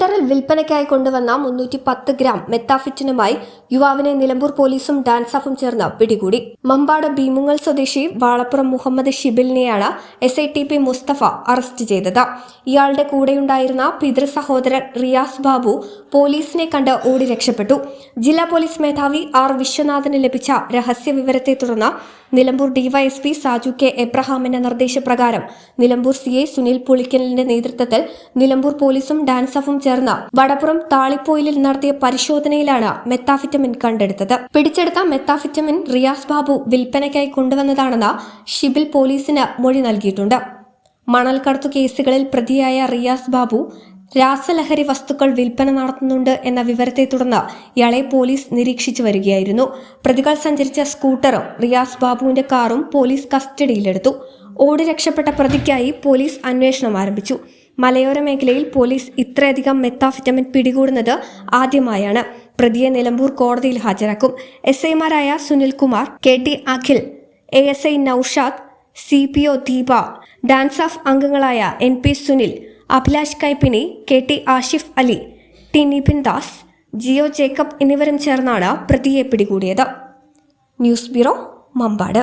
Pookkottumpadam സ്കൂട്ടറിൽ വിൽപ്പനയ്ക്കായി കൊണ്ടുവന്ന മുന്നൂറ്റി പത്ത് ഗ്രാം മെത്താഫിറ്റിനുമായി യുവാവിനെ നിലമ്പൂർ പോലീസും ഡാൻസാഫും ചേർന്ന് പിടികൂടി. മമ്പാട് ഭീമുങ്ങൽ സ്വദേശി Valappuram Muhammad ഷിബിലിനെയാണ് S I T P Mustafa arrest ചെയ്തത്. ഇയാളുടെ കൂടെയുണ്ടായിരുന്ന പിതൃ സഹോദരൻ റിയാസ് ബാബു പോലീസിനെ കണ്ട് ഓടി രക്ഷപ്പെട്ടു. ജില്ലാ പോലീസ് മേധാവി ആർ വിശ്വനാഥന് ലഭിച്ച രഹസ്യ വിവരത്തെ തുടർന്ന് നിലമ്പൂർ ഡിവൈഎസ്പി സാജു കെ എബ്രഹാമിന്റെ നിർദ്ദേശപ്രകാരം നിലമ്പൂർ സി സുനിൽ പുളിക്കലിന്റെ നേതൃത്വത്തിൽ നിലമ്പൂർ പോലീസും ഡാൻസഫും ചേർന്ന് വടപ്പുറം താളിപ്പോയിലിൽ നടത്തിയ പരിശോധനയിലാണ് മെത്താഫിറ്റമിൻ കണ്ടെടുത്തത്. പിടിച്ചെടുത്ത മെത്താഫിറ്റമിൻ റിയാസ് ബാബു വിൽപ്പനയ്ക്കായി കൊണ്ടുവന്നതാണെന്ന് ഷിബിൽ പോലീസിന് മൊഴി നൽകിയിട്ടുണ്ട്. മണൽക്കടത്തു കേസുകളിൽ പ്രതിയായ റിയാസ് ബാബു രാസലഹരി വസ്തുക്കൾ വിൽപ്പന നടത്തുന്നുണ്ട് എന്ന വിവരത്തെ തുടർന്ന് ഇയാളെ പോലീസ് നിരീക്ഷിച്ചു വരികയായിരുന്നു. പ്രതികൾ സഞ്ചരിച്ച സ്കൂട്ടറും റിയാസ് ബാബുവിന്റെ കാറും പോലീസ് കസ്റ്റഡിയിലെടുത്തു. ഓടി രക്ഷപ്പെട്ട പ്രതിക്കായി പോലീസ് അന്വേഷണം ആരംഭിച്ചു. മലയോര മേഖലയിൽ പോലീസ് ഇത്രയധികം മെത്താഫിറ്റമിൻ പിടികൂടുന്നത് ആദ്യമായാണ്. പ്രതിയെ നിലമ്പൂർ കോടതിയിൽ ഹാജരാക്കും. എസ് ഐമാരായ Sunilkumar K T Akhil A S I Naushad C P O Deepa dance off അംഗങ്ങളായ N P Sunil Abhilash Kaippini K T Ashif Ali T Nipin Das Jio Jacob എന്നിവരും ചേർന്നാണ് പ്രതിയെ പിടികൂടിയത്. News bureau Mambad.